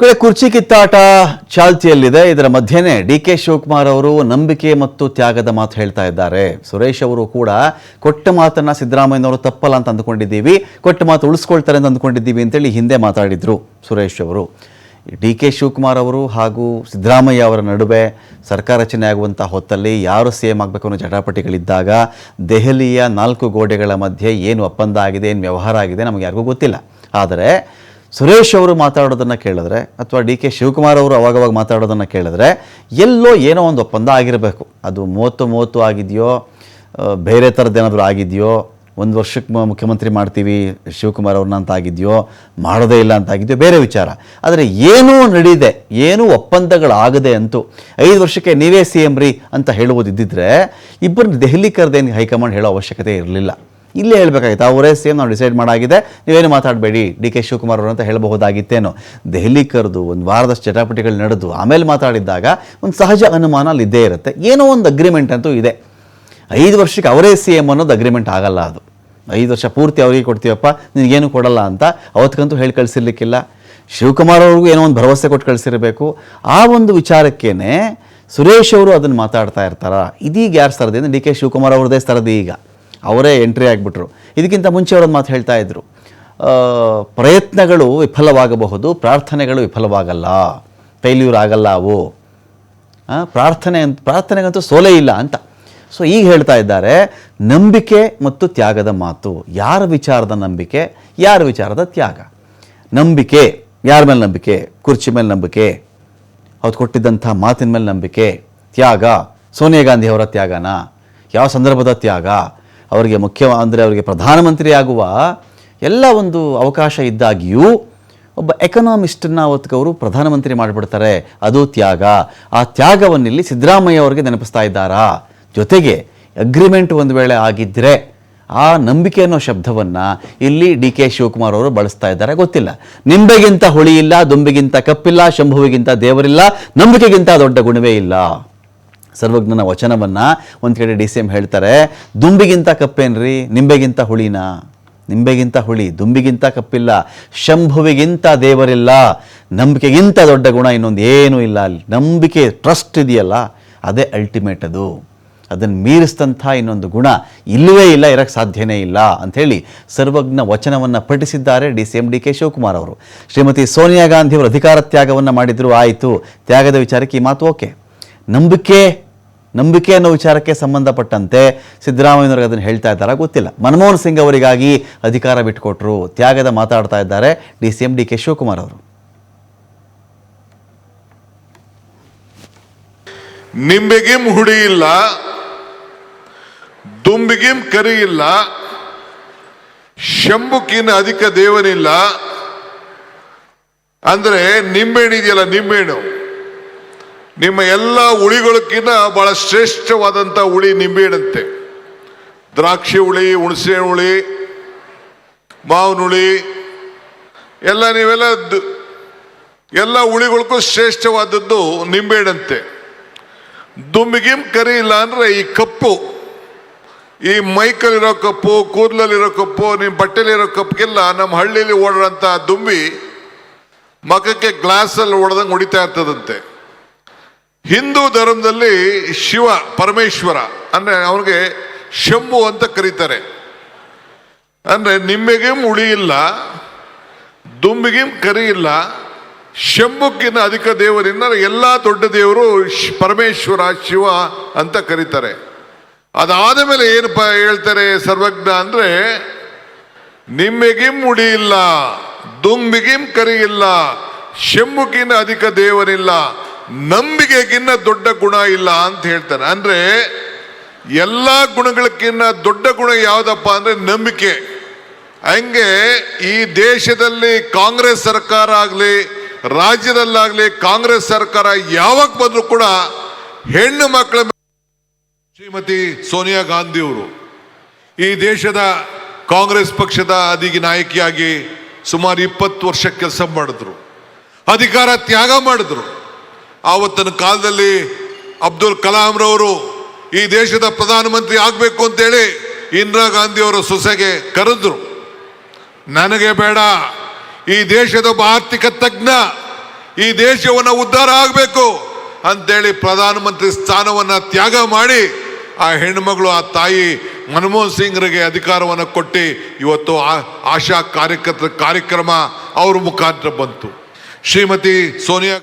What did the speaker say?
ಕಡೆ ಕುರ್ಚಿ ಕಿತ್ತಾಟ ಚಾಲ್ತಿಯಲ್ಲಿದೆ. ಇದರ ಮಧ್ಯೆನೇ ಡಿ ಕೆ ಶಿವಕುಮಾರ್ ಅವರು ನಂಬಿಕೆ ಮತ್ತು ತ್ಯಾಗದ ಮಾತು ಹೇಳ್ತಾ ಇದ್ದಾರೆ. ಸುರೇಶ್ ಅವರು ಕೂಡ ಕೊಟ್ಟ ಮಾತನ್ನ ಸಿದ್ದರಾಮಯ್ಯನವರು ತಪ್ಪಲ್ಲ ಅಂತ ಅಂದ್ಕೊಂಡಿದ್ದೀವಿ. ಕೊಟ್ಟ ಮಾತು ಉಳಿಸ್ಕೊಳ್ತಾರೆ ಅಂತ ಅಂದ್ಕೊಂಡಿದ್ದೀವಿ ಅಂತೇಳಿ ಹಿಂದೆ ಮಾತಾಡಿದ್ರು ಸುರೇಶ್ ಅವರು. ಡಿ ಕೆ ಶಿವಕುಮಾರ್ ಅವರು ಹಾಗೂ ಸಿದ್ದರಾಮಯ್ಯ ಅವರ ನಡುವೆ ಸರ್ಕಾರ ರಚನೆ ಆಗುವಂಥ ಹೊತ್ತಲ್ಲಿ ಯಾರು ಸಿ ಎಂ ಆಗಬೇಕು ಅನ್ನೋ ಜಟಾಪಟಿಗಳಿದ್ದಾಗ ದೆಹಲಿಯ ನಾಲ್ಕು ಗೋಡೆಗಳ ಮಧ್ಯೆ ಏನು ಒಪ್ಪಂದ ಆಗಿದೆ, ಏನು ವ್ಯವಹಾರ ಆಗಿದೆ ನಮಗೆ ಯಾರಿಗೂ ಗೊತ್ತಿಲ್ಲ. ಆದರೆ ಸುರೇಶ್ ಅವರು ಮಾತಾಡೋದನ್ನು ಕೇಳಿದ್ರೆ ಅಥವಾ ಡಿ ಕೆ ಶಿವಕುಮಾರ್ ಅವರು ಅವಾಗವಾಗ ಮಾತಾಡೋದನ್ನು ಕೇಳಿದ್ರೆ ಎಲ್ಲೋ ಏನೋ ಒಂದು ಒಪ್ಪಂದ ಆಗಿರಬೇಕು. ಅದು ಮೂವತ್ತು ಮೂವತ್ತು ಆಗಿದೆಯೋ ಬೇರೆ ಥರದ್ದು ಏನಾದರೂ ಆಗಿದೆಯೋ, ಒಂದು ವರ್ಷಕ್ಕೆ ಮುಖ್ಯಮಂತ್ರಿ ಮಾಡ್ತೀವಿ, ಶಿವಕುಮಾರ್ ಅವ್ರನ್ನ ಅಂತ ಆಗಿದೆಯೋ, ಮಾಡೋದೇ ಇಲ್ಲ ಅಂತ ಆಗಿದೆಯೋ, ಬೇರೆ ವಿಚಾರ. ಆದರೆ ಏನೂ ನಡೀದೆ, ಏನೂ ಒಪ್ಪಂದಗಳಾಗದೆ ಅಂತೂ, ಐದು ವರ್ಷಕ್ಕೆ ನೀವೇ ಸಿ ಎಂ ರೀ ಅಂತ ಹೇಳುವುದಿದ್ದರೆ ಇಬ್ಬರನ್ನ ದೆಹಲಿ ಕರೆದೇನು ಹೈಕಮಾಂಡ್ ಹೇಳೋ ಅವಶ್ಯಕತೆ ಇರಲಿಲ್ಲ. ಇಲ್ಲೇ ಹೇಳಬೇಕಾಗಿತ್ತು. ಅವರೇ ಸೇಮ್ ನಾವು ಡಿಸೈಡ್ ಮಾಡಾಗಿದೆ. ನೀವೇನು ಮಾತಾಡಬೇಡಿ. ಡಿ ಕೆ ಶಿವಕುಮಾರ್ ಅವರು ಅಂತ ಹೇಳಬಹುದಾಗಿತ್ತೇನೋ. ದೆಹಲಿ ಕರೆದು ಒಂದು ವಾರದಷ್ಟು ಚಟಾಪಟಿಗಳು ನಡೆದು ಆಮೇಲೆ ಮಾತಾಡಿದ್ದಾಗ ಒಂದು ಸಹಜ ಅನುಮಾನ ಅಲ್ಲಿ ಇದ್ದೇ ಇರುತ್ತೆ. ಏನೋ ಒಂದು ಅಗ್ರಿಮೆಂಟ್ ಅಂತೂ ಇದೆ. ಐದು ವರ್ಷಕ್ಕೆ ಅವರೇ ಸಿ ಎಂ ಅನ್ನೋದು ಅಗ್ರಿಮೆಂಟ್ ಆಗಲ್ಲ ಅದು. ಐದು ವರ್ಷ ಪೂರ್ತಿ ಅವರಿಗೆ ಕೊಡ್ತೀವಪ್ಪ ನಿನಗೇನು ಕೊಡಲ್ಲ ಅಂತ ಅವತ್ತಿಗಂತೂ ಹೇಳಿ ಕಳಿಸಿರ್ಲಿಕ್ಕಿಲ್ಲ. ಶಿವಕುಮಾರ್ ಅವ್ರಿಗೂ ಏನೋ ಒಂದು ಭರವಸೆ ಕೊಟ್ಟು ಕಳಿಸಿರಬೇಕು. ಆ ಒಂದು ವಿಚಾರಕ್ಕೇನೆ ಸುರೇಶ್ ಅವರು ಅದನ್ನು ಮಾತಾಡ್ತಾ ಇರ್ತಾರ? ಇದೀಗ ಯಾರು ಸರದಿ ಅಂದರೆ ಡಿ ಕೆ ಶಿವಕುಮಾರ್ ಅವ್ರದೇ ಸರದಿ ಈಗ. ಅವರೇ ಎಂಟ್ರಿ ಆಗಿಬಿಟ್ರು. ಇದಕ್ಕಿಂತ ಮುಂಚೆ ಅವರೊಂದು ಮಾತು ಹೇಳ್ತಾ ಇದ್ದರು ಪ್ರಯತ್ನಗಳು ವಿಫಲವಾಗಬಹುದು, ಪ್ರಾರ್ಥನೆಗಳು ವಿಫಲವಾಗಲ್ಲ. ಫೇಲ್ಯೂರ್ ಆಗಲ್ಲ ಅವು. ಪ್ರಾರ್ಥನೆ ಅಂತ, ಪ್ರಾರ್ಥನೆಗಂತೂ ಸೋಲೇ ಇಲ್ಲ ಅಂತ. ಸೊ ಈಗ ಹೇಳ್ತಾ ಇದ್ದಾರೆ, ನಂಬಿಕೆ ಮತ್ತು ತ್ಯಾಗದ ಮಾತು. ಯಾರ ವಿಚಾರದ ನಂಬಿಕೆ? ಯಾರ ವಿಚಾರದ ತ್ಯಾಗ? ನಂಬಿಕೆ, ಯಾರ ಮೇಲೆ ನಂಬಿಕೆ? ಕುರ್ಚಿ ಮೇಲೆ ನಂಬಿಕೆ? ಅವ್ರು ಕೊಟ್ಟಿದ್ದಂಥ ಮಾತಿನ ಮೇಲೆ ನಂಬಿಕೆ? ತ್ಯಾಗ? ಸೋನಿಯಾ ಗಾಂಧಿ ಅವರ ತ್ಯಾಗನ? ಯಾವ ಸಂದರ್ಭದ ತ್ಯಾಗ? ಅವರಿಗೆ ಮುಖ್ಯ, ಅಂದರೆ ಅವರಿಗೆ ಪ್ರಧಾನಮಂತ್ರಿ ಆಗುವ ಎಲ್ಲ ಒಂದು ಅವಕಾಶ ಇದ್ದಾಗಿಯೂ ಒಬ್ಬ ಎಕನಾಮಿಸ್ಟನ್ನ ಅವತ್ತಿಗೆ ಪ್ರಧಾನಮಂತ್ರಿ ಮಾಡಿಬಿಡ್ತಾರೆ. ಅದು ತ್ಯಾಗ. ಆ ತ್ಯಾಗವನ್ನಿಲ್ಲಿ ಸಿದ್ದರಾಮಯ್ಯ ಅವರಿಗೆ ನೆನಪಿಸ್ತಾ ಇದ್ದಾರಾ? ಜೊತೆಗೆ ಅಗ್ರಿಮೆಂಟ್ ಒಂದು ವೇಳೆ ಆಗಿದ್ದರೆ ಆ ನಂಬಿಕೆ ಅನ್ನೋ ಶಬ್ದವನ್ನು ಇಲ್ಲಿ ಡಿ ಕೆ ಶಿವಕುಮಾರ್ ಅವರು ಬಳಸ್ತಾ ಇದ್ದಾರೆ. ಗೊತ್ತಿಲ್ಲ. ನಿಂಬೆಗಿಂತ ಹುಳಿ ಇಲ್ಲ, ದುಂಬಿಗಿಂತ ಕಪ್ಪಿಲ್ಲ, ಶಂಭುವಿಗಿಂತ ದೇವರಿಲ್ಲ, ನಂಬಿಕೆಗಿಂತ ದೊಡ್ಡ ಗುಣವೇ ಇಲ್ಲ. ಸರ್ವಜ್ಞನ ವಚನವನ್ನ ಒಂದು ಕಡೆ ಡಿ ಸಿ ಎಂ ಹೇಳ್ತಾರೆ, ದುಂಬಿಗಿಂತ ಕಪ್ಪೇನ್ರಿ? ನಿಂಬೆಗಿಂತ ಹುಳಿನ? ನಿಂಬೆಗಿಂತ ಹುಳಿ, ದುಂಬಿಗಿಂತ ಕಪ್ಪಿಲ್ಲ. ಶಂಭುವಿಗಿಂತ ದೇವರಿಲ್ಲ. ನಂಬಿಕೆಗಿಂತ ದೊಡ್ಡ ಗುಣ ಇನ್ನೊಂದು ಏನೂ ಇಲ್ಲ ಅಲ್ಲಿ. ನಂಬಿಕೆ ಟ್ರಸ್ಟ್ ಇದೆಯಲ್ಲ, ಅದೇ ಅಲ್ಟಿಮೇಟ್ ಅದು. ಅದನ್ನು ಮೀರಿಸಿದಂಥ ಇನ್ನೊಂದು ಗುಣ ಇಲ್ಲವೇ ಇಲ್ಲ ಇರಕ್ಕೆ ಸಾಧ್ಯನೇ ಇಲ್ಲ. ಅಂಥೇಳಿ ಸರ್ವಜ್ಞ ವಚನವನ್ನು ಪಠಿಸಿದ್ದಾರೆ D C M D K Shivakumar ಅವರು. ಶ್ರೀಮತಿ ಸೋನಿಯಾ ಗಾಂಧಿಯವರು ಅಧಿಕಾರ ತ್ಯಾಗವನ್ನು ಮಾಡಿದರೂ, ಆಯಿತು. ತ್ಯಾಗದ ವಿಚಾರಕ್ಕೆ ಈ ಮಾತು ಓಕೆ. ನಂಬಿಕೆ ನಂಬಿಕೆ ಅನ್ನೋ ವಿಚಾರಕ್ಕೆ ಸಂಬಂಧಪಟ್ಟಂತೆ ಸಿದ್ದರಾಮಯ್ಯನವ್ರಿಗೆ ಅದನ್ನು ಹೇಳ್ತಾ ಇದ್ದಾರಾ ಗೊತ್ತಿಲ್ಲ. ಮನಮೋಹನ್ ಸಿಂಗ್ ಅವರಿಗಾಗಿ ಅಧಿಕಾರ ಬಿಟ್ಟುಕೊಟ್ರು ತ್ಯಾಗದ ಮಾತಾಡ್ತಾ ಇದ್ದಾರೆ D C M D K Shivakumar ಅವರು. ನಿಂಬೆಗಿಂ ಹುಡಿ ಇಲ್ಲ ದುಂಬಿಗಿಂ ಕರಿ ಇಲ್ಲ ಶಂಭುಕಿನ ಅಧಿಕ ದೇವನಿಲ್ಲ. ಅಂದ್ರೆ ನಿಂಬೆಣ್ಣು ಇದೆಯಲ್ಲ ನಿಂಬೆಹಣ್ಣು ನಿಮ್ಮ ಎಲ್ಲ ಹುಳಿಗಳಕ್ಕಿಂತ ಬಹಳ ಶ್ರೇಷ್ಠವಾದಂಥ ಹುಳಿ ನಿಂಬೆಹಣ್ಣಂತೆ. ದ್ರಾಕ್ಷಿ ಹುಳಿ, ಹುಣಸೆ ಹುಳಿ, ಮಾವಿನ ಹುಳಿ, ಎಲ್ಲ ನೀವೆಲ್ಲ ಎಲ್ಲ ಹುಳಿಗಳಿಗೂ ಶ್ರೇಷ್ಠವಾದದ್ದು ನಿಂಬೆಹಣ್ಣಂತೆ. ದುಂಬಿಗಿಂ ಕರಿ ಇಲ್ಲ ಅಂದರೆ ಈ ಕಪ್ಪು, ಈ ಮೈಕಲ್ಲಿರೋ ಕಪ್ಪು, ಕೂದಲಲ್ಲಿರೋ ಕಪ್ಪು, ನಿಮ್ಮ ಬಟ್ಟೆಲಿರೋ ಕಪ್ಪಿಗೆಲ್ಲ ನಮ್ಮ ಹಳ್ಳಿಯಲ್ಲಿ ಓಡೋಂಥ ದುಂಬಿ ಮಖಕ್ಕೆ ಗ್ಲಾಸಲ್ಲಿ ಹೊಡೆದಂಗೆ ಹೊಡಿತಾ ಇರ್ತದಂತೆ. ಹಿಂದೂ ಧರ್ಮದಲ್ಲಿ ಶಿವ, ಪರಮೇಶ್ವರ, ಅಂದ್ರೆ ಅವನಿಗೆ ಶಂಭು ಅಂತ ಕರೀತಾರೆ. ಅಂದ್ರೆ ಉಳಿ ಇಲ್ಲ ದುಂಬಿಗಿಂ ಕರಿ ಇಲ್ಲ ಶಂಭುಕ್ಕಿಂತ ಅಧಿಕ ದೇವರಿಂದ ಎಲ್ಲ ದೊಡ್ಡ ದೇವರು ಪರಮೇಶ್ವರ, ಶಿವ ಅಂತ ಕರೀತಾರೆ. ಅದಾದ ಮೇಲೆ ಏನಪ್ಪ ಹೇಳ್ತಾರೆ ಸರ್ವಜ್ಞ ಅಂದ್ರೆ ನಿಮ್ಮೆಗಿಂ ಇಲ್ಲ ದುಂಬಿಗಿಂ ಕರಿ ಇಲ್ಲ ಶಂಭುಕಿನ ಅಧಿಕ ದೇವರಿಲ್ಲ ನಂಬಿಕೆಗಿನ್ನ ದೊಡ್ಡ ಗುಣ ಇಲ್ಲ ಅಂತ ಹೇಳ್ತಾರೆ. ಅಂದ್ರೆ ಎಲ್ಲ ಗುಣಗಳಕ್ಕಿನ್ನ ದೊಡ್ಡ ಗುಣ ಯಾವುದಪ್ಪ ಅಂದ್ರೆ ನಂಬಿಕೆ. ಹಂಗೆ ಈ ದೇಶದಲ್ಲಿ ಕಾಂಗ್ರೆಸ್ ಸರ್ಕಾರ ಆಗಲಿ, ರಾಜ್ಯದಲ್ಲಾಗಲಿ ಕಾಂಗ್ರೆಸ್ ಸರ್ಕಾರ ಯಾವಾಗ ಬಂದರೂ ಕೂಡ ಹೆಣ್ಣು ಮಕ್ಕಳ ಶ್ರೀಮತಿ ಸೋನಿಯಾ ಗಾಂಧಿ ಅವರು ಈ ದೇಶದ ಕಾಂಗ್ರೆಸ್ ಪಕ್ಷದ ಅದಿಗೆ ನಾಯಕಿಯಾಗಿ ಸುಮಾರು ಇಪ್ಪತ್ತು ವರ್ಷ ಕೆಲಸ ಮಾಡಿದ್ರು. ಅಧಿಕಾರ ತ್ಯಾಗ ಮಾಡಿದ್ರು. ಆವತ್ತಿನ ಕಾಲದಲ್ಲಿ ಅಬ್ದುಲ್ ಕಲಾಂ ರವರು ಈ ದೇಶದ ಪ್ರಧಾನಮಂತ್ರಿ ಆಗಬೇಕು ಅಂತೇಳಿ ಇಂದಿರಾ ಗಾಂಧಿ ಅವರ ಸೊಸೆಗೆ ಕರೆದ್ರು. ನನಗೆ ಬೇಡ, ಈ ದೇಶದ ಆರ್ಥಿಕ ತಜ್ಞ, ಈ ದೇಶವನ್ನು ಉದ್ಧಾರ ಆಗಬೇಕು ಅಂತೇಳಿ ಪ್ರಧಾನಮಂತ್ರಿ ಸ್ಥಾನವನ್ನು ತ್ಯಾಗ ಮಾಡಿ ಆ ಹೆಣ್ಮಗಳು, ಆ ತಾಯಿ ಮನಮೋಹನ್ ಸಿಂಗ್ರಿಗೆ ಅಧಿಕಾರವನ್ನು ಕೊಟ್ಟು ಇವತ್ತು ಆಶಾ ಕಾರ್ಯಕರ್ತರ ಕಾರ್ಯಕ್ರಮ ಅವ್ರ ಮುಖಾಂತರ ಬಂತು. ಶ್ರೀಮತಿ ಸೋನಿಯಾ